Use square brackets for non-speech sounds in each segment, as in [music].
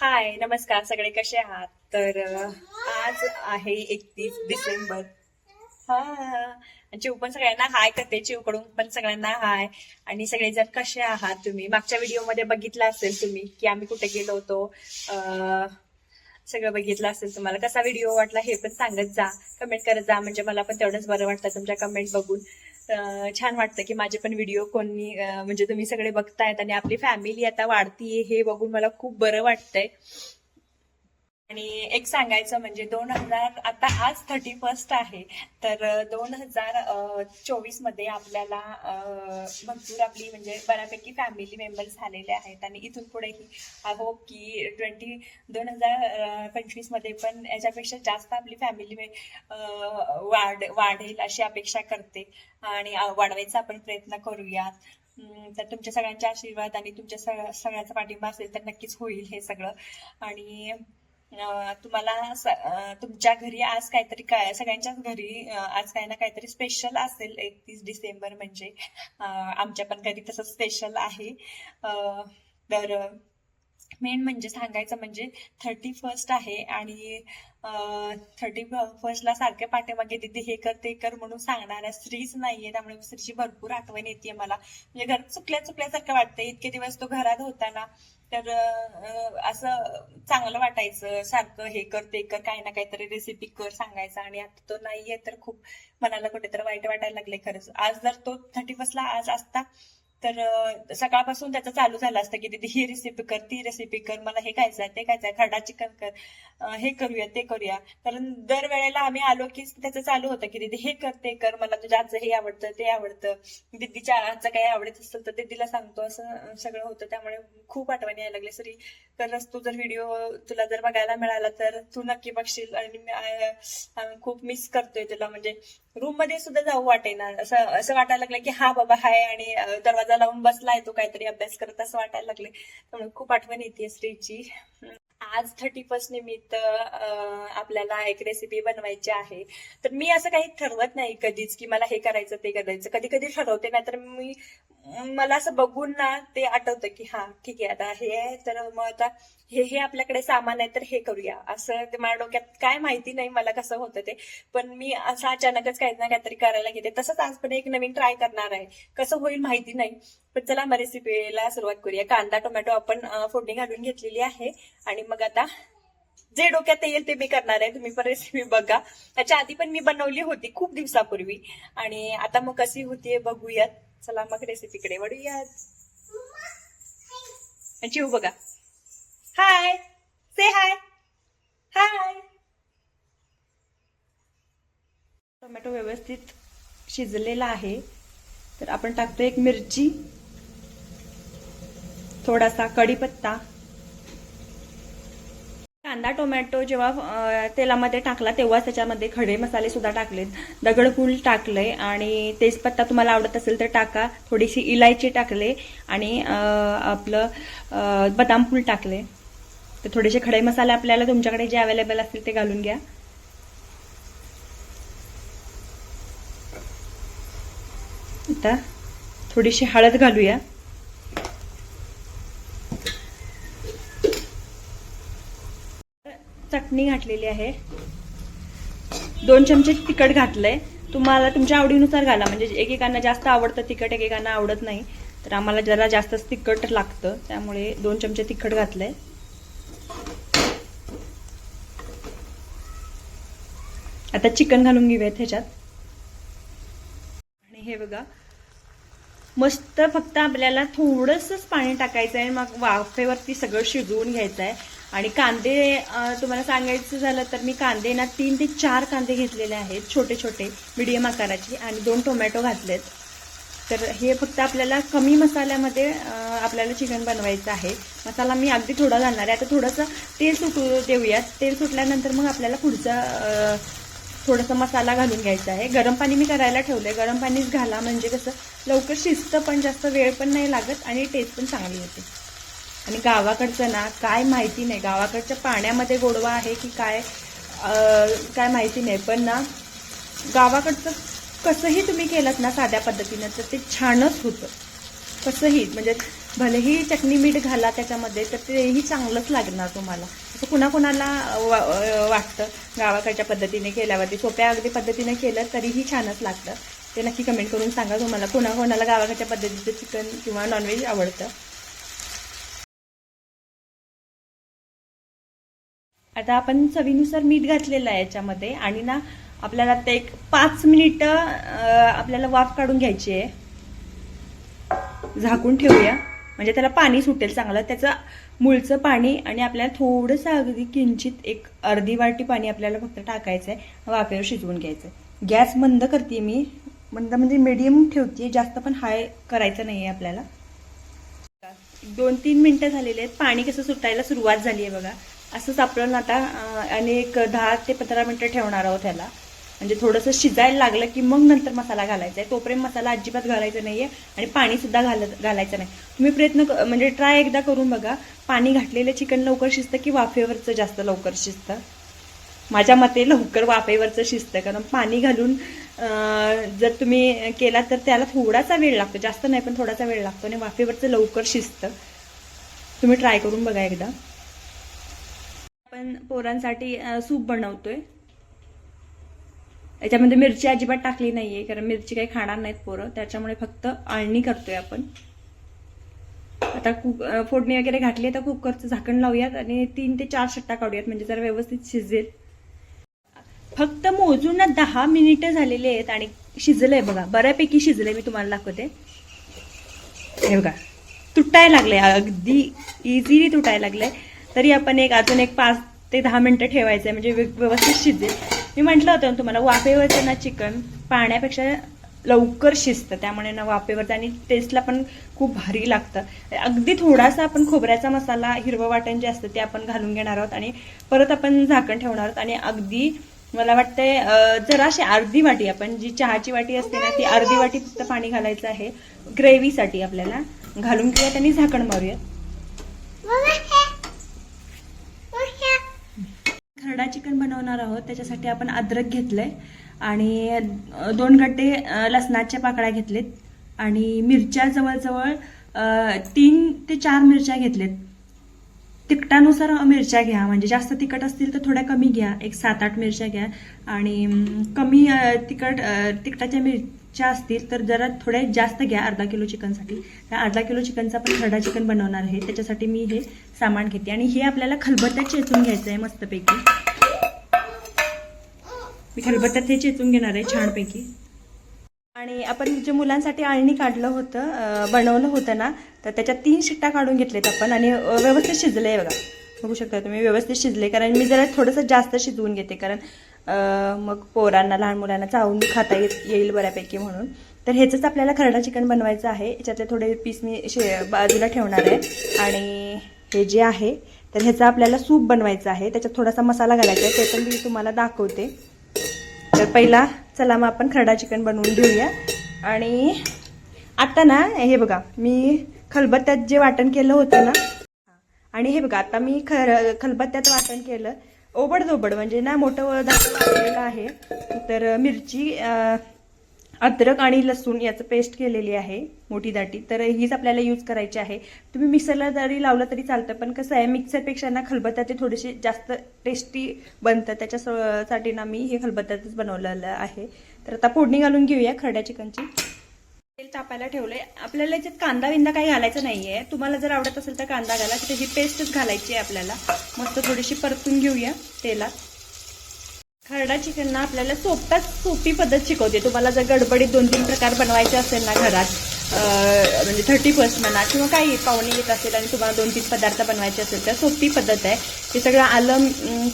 हाय नमस्कार सगळे कसे आहात? तर आज आहे एकतीस डिसेंबर. हा चिव पण सगळ्यांना हाय करते चिवकडून पण सगळ्यांना हाय. आणि सगळेजण कसे आहात तुम्ही? मागच्या व्हिडिओमध्ये बघितलं असेल तुम्ही की आम्ही कुठे गेलो होतो. सगळं बघितलं असेल तुम्हाला. कसा व्हिडिओ वाटला हे पण सांगत जा. कमेंट करत जा. म्हणजे मला पण तेवढंच बरं वाटतं तुमच्या कमेंट बघून. छान वाटतं की माझे पण व्हिडिओ कोणी म्हणजे तुम्ही सगळे बघतायत आणि आपली फॅमिली आता वाढतीये हे बघून मला खूप बरं वाटतंय. आणि एक सांगायचं म्हणजे दोन हजार आता आज थर्टी फर्स्ट आहे तर दोन हजार चोवीसमध्ये आपल्याला भरपूर आपली म्हणजे बऱ्यापैकी फॅमिली मेंबर झालेले आहेत. आणि इथून पुढेही आय होप की ट्वेंटी दोन हजार पंचवीसमध्ये पण याच्यापेक्षा जास्त आपली फॅमिली वाढ वाढेल अशी अपेक्षा करते. आणि वाढवायचा आपण प्रयत्न करूयात. तर तुमच्या सगळ्यांचे आशीर्वाद आणि तुमच्या सगळ्यांचा पाठिंबा असेल तर नक्कीच होईल हे सगळं. आणि तुम्हाला तुमच्या घरी आज काहीतरी काय सगळ्यांच्याच घरी आज काही ना काहीतरी स्पेशल असेल एकतीस डिसेंबर म्हणजे. आमच्या पण घरी तसं स्पेशल आहे. तर मेन म्हणजे सांगायचं म्हणजे थर्टी फर्स्ट आहे आणि थर्टी फर्स्टला सारखे पाठीमागे तिथे हे कर ते कर म्हणून सांगणाऱ्या स्त्रीच नाहीये त्यामुळे स्त्रीची भरपूर आठवण येते मला. म्हणजे घर चुकल्या चुकल्यासारखं वाटतं इतके दिवस तो घरात होता ना तर असं चांगलं वाटायचं. सारखं हे कर ते कर काही ना काहीतरी रेसिपी कर सांगायचं. आणि आता तो नाहीये तर खूप मनाला कुठेतरी वाईट वाटायला लागले खरंच. आज जर तो थर्टी फर्स्टला आज असता तर सकाळपासून त्याचं चालू झालं असतं की दीदी ही रेसिपी कर ती रेसिपी कर मला हे खायचं आहे ते खायचं आहे खरडा चिकन कर हे करूया ते करूया. कारण दर वेळेला आम्ही आलो की त्याचं चालू होतं की दीदी हे कर ते कर मला तुझ्या आजचं हे आवडतं ते आवडतं. दीदीच्या आजचं काही आवडत असेल तर दीदीला सांगतो असं सगळं होतं. त्यामुळे खूप आठवणी यायला लागली सरी तरच तू जर व्हिडिओ तुला जर बघायला मिळाला तर तू नक्की बघशील आणि खूप मिस करतोय तुला. म्हणजे रूममध्ये सुद्धा जाऊ वाटेना. असं असं वाटायला लागलं की हा बाबा हाय आणि दरवाजा लावून बसलाय तो काहीतरी अभ्यास करत असं वाटायला लागले त्यामुळे खूप आठवण येते श्रीची आज थर्टी फर्स्ट निमित्त आपल्याला एक रेसिपी बनवायची आहे. तर मी असं काही ठरवत नाही कधीच की मला हे करायचं ते करायचं. कधी कधी ठरवते नाही तर मी मला असं बघून ना ते आठवतं की हा ठीक आहे आता हे आहे तर मग आता हे हे आपल्याकडे सामान आहे तर हे करूया. असं ते माझ्या डोक्यात काय माहिती नाही मला कसं होतं ते. पण मी असं अचानकच काही ना काहीतरी करायला घेते तसंच आज पण एक नवीन ट्राय करणार आहे. कसं होईल माहिती नाही. पण चला मग रेसिपीला सुरुवात करूया. कांदा टोमॅटो आपण फोडणी घालून घेतलेली आहे. आणि मग आता जे डोक्यात येईल ते मी करणार आहे. तुम्ही पण रेसिपी बघा. त्याच्या आधी पण मी बनवली होती खूप दिवसापूर्वी. आणि आता मग कशी होतीये बघूयात. चला मग रेसिपीकडे वळूयात. जीव बघा. हाय से हाय हाय टोमॅटो व्यवस्थित शिजलेला आहे. तर आपण टाकतो एक मिरची. थोडासा कढीपत्ता. कांदा टोमॅटो जेव्हा तेलामध्ये टाकला तेव्हा त्याच्यामध्ये खडे मसाले सुद्धा टाकलेत. दगडफूल टाकले आणि तेजपत्ता तुम्हाला आवडत असेल तर टाका. थोडीशी इलायची टाकले आणि आपलं बदाम फूल टाकले. तर थोडेसे खडे मसाले आपल्याला तुमच्याकडे जे अवेलेबल असतील ते घालून घ्या. आता थोडीशी हळद घालूया. चटणी घातलेली आहे. दोन चमचे तिखट घातलंय. तुम्हाला तुमच्या आवडीनुसार घाला. म्हणजे एकेकांना जास्त आवडतं तिखट एकेकांना आवडत नाही. तर आम्हाला जरा जास्तच तिखट लागतं. त्यामुळे दोन चमचे तिखट घातलंय. आता चिकन घालून घेऊयात ह्याच्यात. आणि हे बघा. मस्त फक्त आपल्याला थोडंसंच पाणी टाकायचं आहे मग वाफेवरती सगळं शिजवून घ्यायचं आहे आणि कांदे तुम्हाला सांगायचं झालं तर मी कांदे ना तीन ते चार कांदे घेतलेले आहेत छोटे छोटे मिडियम आकाराचे आणि दोन टोमॅटो घातलेत. तर हे फक्त आपल्याला कमी मसाल्यामध्ये आपल्याला चिकन बनवायचं आहे. मसाला मी अगदी थोडा घालणार आहे. आता थोडंसं तेल सुटू देऊयात. तेल सुटल्यानंतर मग आपल्याला पुढचा थोडासा मसाला घालून घ्यायचा आहे. गरम पाणी मी करायला ठेवलंय. गरम पाणीच घाला. म्हणजे कसं लवकर शिजतं पण जास्त वेळ पण नाही लागत आणि टेस्ट पण चांगली होते आणि गावाकडचं ना काय माहिती नाही. गावाकडच्या पाण्यामध्ये गोडवा आहे की काय काय माहिती नाही. पण ना गावाकडचं कसंही तुम्ही केलं ना साध्या पद्धतीनं तर ते छानच होतं. कसंही म्हणजे भलेही चटणी मीठ घाला त्याच्यामध्ये तर तेही चांगलंच लागणार तुम्हाला. असं कुणाकुणाला वा- वाटतं गावाकडच्या पद्धतीने केल्यावरती. सोप्या अगदी पद्धतीने केलं तरीही छानच लागतं. ते नक्की कमेंट करून सांगा तुम्हाला. कुणाकोणाला गावाकडच्या पद्धतीचं चिकन किंवा नॉनव्हेज आवडतं? आता आपण चवीनुसार मीठ घातलेलं आहे याच्यामध्ये. आणि ना आपल्याला ते एक पाच मिनिटं आपल्याला वाफ काढून घ्यायची आहे. झाकून ठेवूया. म्हणजे त्याला पाणी सुटेल चांगलं. त्याचं मुळचं पाणी आणि आपल्याला थोडंसं अगदी किंचित एक अर्धी वाटी पाणी आपल्याला फक्त टाकायचं आहे वाफेवर शिजवून घ्यायचं आहे गॅस मंद करते मी. मंद म्हणजे मिडियम ठेवते. जास्त पण हाय करायचं नाही आहे आपल्याला. दोन तीन मिनिटं झालेले आहेत. पाणी कसं सुटायला सुरुवात झाली आहे बघा. असंच आपण आता आणि एक दहा ते पंधरा मिनिटं ठेवणार आहोत ह्याला. म्हणजे थोडंसं शिजायला लागलं की मग नंतर मसाला घालायचा आहे. तोपर्यंत मसाला अजिबात घालायचा आहे आणि पाणी सुद्धा घालत घालायचं नाही. तुम्ही प्रयत्न क- म्हणजे ट्राय एकदा करून बघा. पाणी घातलेलं चिकन लवकर शिजतं की वाफेवरचं जास्त लवकर शिजतं? माझ्या मते लवकर वाफेवरचं शिजतं. कारण पाणी घालून जर तुम्ही केला तर त्याला थोडासा वेळ लागतो. जास्त नाही पण थोडासा वेळ लागतो आणि वाफेवरचं लवकर शिजतं. तुम्ही ट्राय करून बघा एकदा. आपण पोरांसाठी सूप बनवतोय. याच्यामध्ये मिरची अजिबात टाकली नाहीये कारण मिरची काही खाणार नाहीत पोरं. त्याच्यामुळे फक्त आळणी करतोय आपण. आता कुक फोडणी वगैरे घातली तर कुकरचं झाकण लावूयात आणि तीन ते चार शट्टा काढूयात म्हणजे जरा व्यवस्थित शिजेल. फक्त मोजून ना दहा मिनिटं झालेली आहेत आणि शिजलंय बघा. बऱ्यापैकी शिजलंय मी तुम्हाला दाखवते. हे बघा. तुटायला लागले अगदी इझिली तुटायला लागले तरी आपण एक अजून एक पाच ते दहा मिनिटं ठेवायचं आहे म्हणजे व्यवस्थित शिजेल. मी म्हटलं होतं ना तुम्हाला वाफेवरचं ना चिकन पाण्यापेक्षा लवकर शिजतं त्यामुळे ना वाफेवरचं आणि टेस्टला पण खूप भारी लागतं. अगदी थोडासा आपण खोबऱ्याचा मसाला हिरवं वाटण जे असतं ते आपण घालून घेणार आहोत आणि परत आपण झाकण ठेवणार आहोत आणि अगदी मला वाटतंय जराशी अर्धी वाटी आपण जी चहाची वाटी असते ना ती अर्धी वाटी फक्त पाणी घालायचं आहे. ग्रेव्हीसाठी आपल्याला घालून घेऊयात आणि झाकण मारूयात. खरडा चिकन बनवणार आहोत. त्याच्यासाठी आपण अद्रक घेतलंय आणि दोन गड्डे लसणाच्या पाकळ्या घेतलेत आणि मिरच्या जवळजवळ तीन ते चार मिरच्या घेतलेत. तिखटानुसार मिरच्या घ्या. म्हणजे जास्त तिखट असतील तर थोड्या कमी घ्या. एक सात आठ मिरच्या घ्या. आणि कमी तिखट तिखटाच्या मिर च्या असतील तर जरा थोड्या जास्त घ्या अर्धा किलो चिकनसाठी. त्या अर्धा किलो चिकनचा पण खरडा चिकन बनवणार आहे. त्याच्यासाठी मी हे सामान घेते. आणि हे आपल्याला खलबत्त्यात चेचून घ्यायचं आहे मस्तपैकी. मी खलबत्त्यात हे चेचून घेणार आहे छानपैकी. आणि आपण जे मुलांसाठी आळणी काढलं होतं बनवलं होतं ना तर त्याच्यात तीन शिट्टा काढून घेतलेत आपण. आणि व्यवस्थित शिजले बघा. बघू शकता तुम्ही व्यवस्थित शिजले कारण मी जरा थोडंसं जास्त शिजवून घेते. कारण मग पोरांना लहान मुलांना चावून खाता येत येईल बऱ्यापैकी म्हणून. तर ह्याचंच आपल्याला खरडा चिकन बनवायचं आहे. याच्यातले थोडे पीस मी शे बाजूला ठेवणार आहे. आणि हे जे आहे तर ह्याचं आपल्याला सूप बनवायचं आहे. त्याच्यात थोडासा मसाला घालायचा आहे. ते पण मी तुम्हाला दाखवते. तर पहिला चला मग आपण खरडा चिकन बनवून घेऊया. आणि आता ना हे बघा मी खलबत्त्यात जे वाटण केलं होतं ना. आणि हे बघा आता मी खर खलबत्त्यात वाटण केलं. ओबडधोबड म्हणजे ना मोठं दाखवलेलं आहे. तर मिरची अद्रक आणि लसूण याचं पेस्ट केलेली आहे मोठी दाटी. तर हीच आपल्याला यूज करायची आहे. तुम्ही मिक्सरला जरी लावलं तरी चालतं पण कसं आहे मिक्सरपेक्षा ना खलबत्याचे थोडेसे जास्त टेस्टी बनतं. त्याच्यासाठी ना मी हे खलबत्त्यातच बनवलेलं आहे. तर आता फोडणी घालून घेऊया खरड्या चिकनची. तेल तापायला ठेवलंय. आपल्याला याच्यात कांदा विंदा काही घालायचं नाहीये. तुम्हाला जर आवडत असेल तर कांदा घाला. तिथे त्याची पेस्टच घालायची आहे आपल्याला. मस्त थोडीशी परतून घेऊया तेलात. खरडा चिकन ना आपल्याला सोप्याच सोपी पद्धत शिकवते. तुम्हाला जर गडबडीत दोन तीन प्रकार बनवायचे असेल ना घरात म्हणजे थर्टी फर्स्ट म्हणा किंवा काही पाहुणे येत असेल आणि तुम्हाला दोन तीन पदार्थ बनवायचे असेल तर सोपी पद्धत आहे. हे सगळं आलं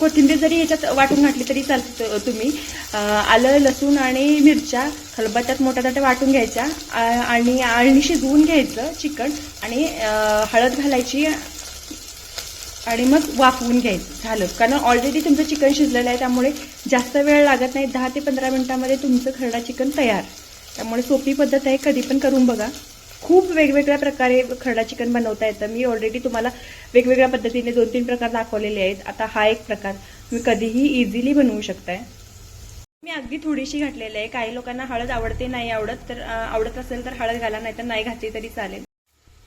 कोथिंबीर जरी याच्यात वाटून घातली तरी चालतं तुम्ही. आलं लसूण आणि मिरच्या खलबत्त्यात मोठ्या मोठ्या वाटून घ्यायच्या आ- आणि आळणी शिजवून घ्यायचं चिकन आणि हळद घालायची आणि मग वाफवून घ्यायचं झालं. कारण ऑलरेडी तुमचं चिकन शिजलेलं आहे त्यामुळे जास्त वेळ लागत नाही. दहा ते पंधरा मिनटामध्ये तुमचं खरडा चिकन तयार. त्यामुळे सोपी पद्धत आहे कधी पण करून बघा. खूप वेगवेगळ्या प्रकारे खरडा चिकन बनवता येतं. मी ऑलरेडी तुम्हाला वेगवेगळ्या पद्धतीने दोन तीन प्रकार दाखवलेले आहेत. आता हा एक प्रकार. तुम्ही कधीही इझिली बनवू शकताय. मी अगदी थोडीशी घातलेली आहे. काही लोकांना हळद आवडते नाही आवडत तर आवडत असेल तर हळद घाला नाही तर नाही घातली तरी चालेल.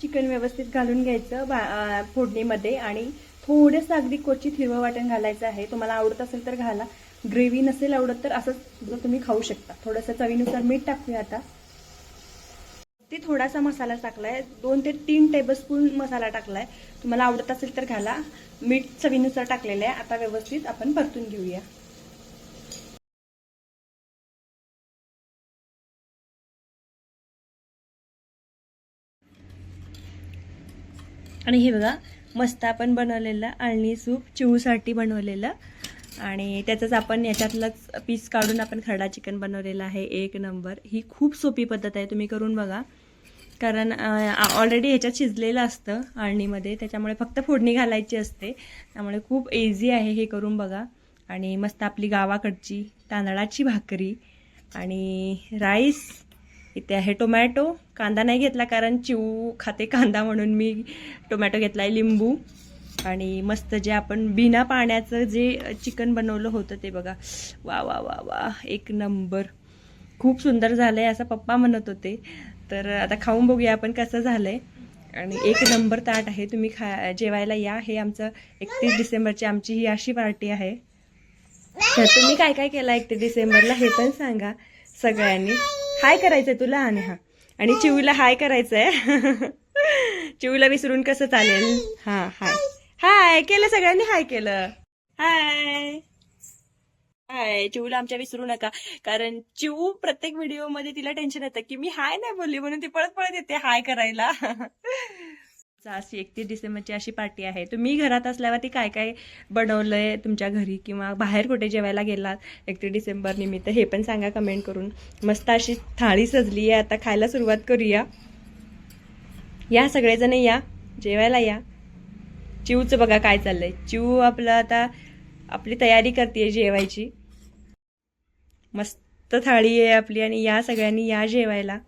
चिकन व्यवस्थित घालून घ्यायचं फोडणीमध्ये. आणि थोडंसं अगदी क्वचित हिरवं वाटण घालायचं आहे. तुम्हाला आवडत असेल तर घाला. ग्रेव्ही नसेल आवडत तर असंच सुद्धा तुम्ही खाऊ शकता. थोडंसं चवीनुसार मीठ टाकूया आता. ते थोडासा मसाला टाकलाय. दोन ते तीन टेबलस्पून मसाला टाकलाय. तुम्हाला आवडत असेल तर घाला. मीठ चवीनुसार टाकलेलं आहे. आता व्यवस्थित आपण परतून घेऊया. आणि हे बघा मस्त आपण बनवलेलं आळणी सूप चिवसाठी बनवलेलं. आणि त्याचंच आपण याच्यातलंच पीस काढून आपण खरडा चिकन बनवलेलं आहे एक नंबर ही खूप सोपी पद्धत आहे तुम्ही करून बघा. कारण ऑलरेडी ह्याच्यात शिजलेलं असतं आळणीमध्ये त्याच्यामुळे फक्त फोडणी घालायची असते. त्यामुळे खूप इझी आहे हे करून बघा. आणि मस्त आपली गावाकडची तांदळाची भाकरी आणि राईस इथे आहे टोमॅटो कांदा नाही घेतला कारण चिऊ खाते कांदा म्हणून मी टोमॅटो घेतला आहे लिंबू. आणि मस्त जे आपण बिना पाण्याचं जे चिकन बनवलं होतं ते बघा. वा वा वा वा. एक नंबर. खूप सुंदर झालं आहे असं पप्पा म्हणत होते. तर आता खाऊन बघूया आपण कसं झालंय. आणि एक नंबर ताट आहे तुम्ही खा जेवायला या. हे आमचं एकतीस डिसेंबरची आमची ही अशी पार्टी आहे. तर तुम्ही काय काय केलं एकतीस डिसेंबरला हे पण सांगा सगळ्यांनी. हाय करायचंय तुला आणि हा आणि चिवीला हाय करायचंय. [laughs] चिवीला विसरून कसं चालेल? हा हाय. हाय केलं सगळ्यांनी? हाय केलं. हाय. हाय चिवला आमच्या विसरू नका. कारण चिवू प्रत्येक व्हिडिओमध्ये तिला टेन्शन येतं की मी हाय नाही बोलली म्हणून ती पळत पळत येते हाय करायला. [laughs] अशी एकतीस डिसेंबरची अशी पार्टी आहे. तुम्ही घरात असल्यावरती काय काय बनवलंय तुमच्या घरी किंवा बाहेर कुठे जेवायला गेलात एकतीस डिसेंबर निमित्त? हे पण सांगा कमेंट करून. मस्त अशी थाळी सजली आहे. आता खायला सुरुवात करूया. या सगळेजण या. जेवायला या. चिवचं बघा काय चाललंय. चिव आपलं आता आपली तयारी करते जेवायची. मस्त थाळी आहे आपली आणि या सगळ्यांनी या जेवायला.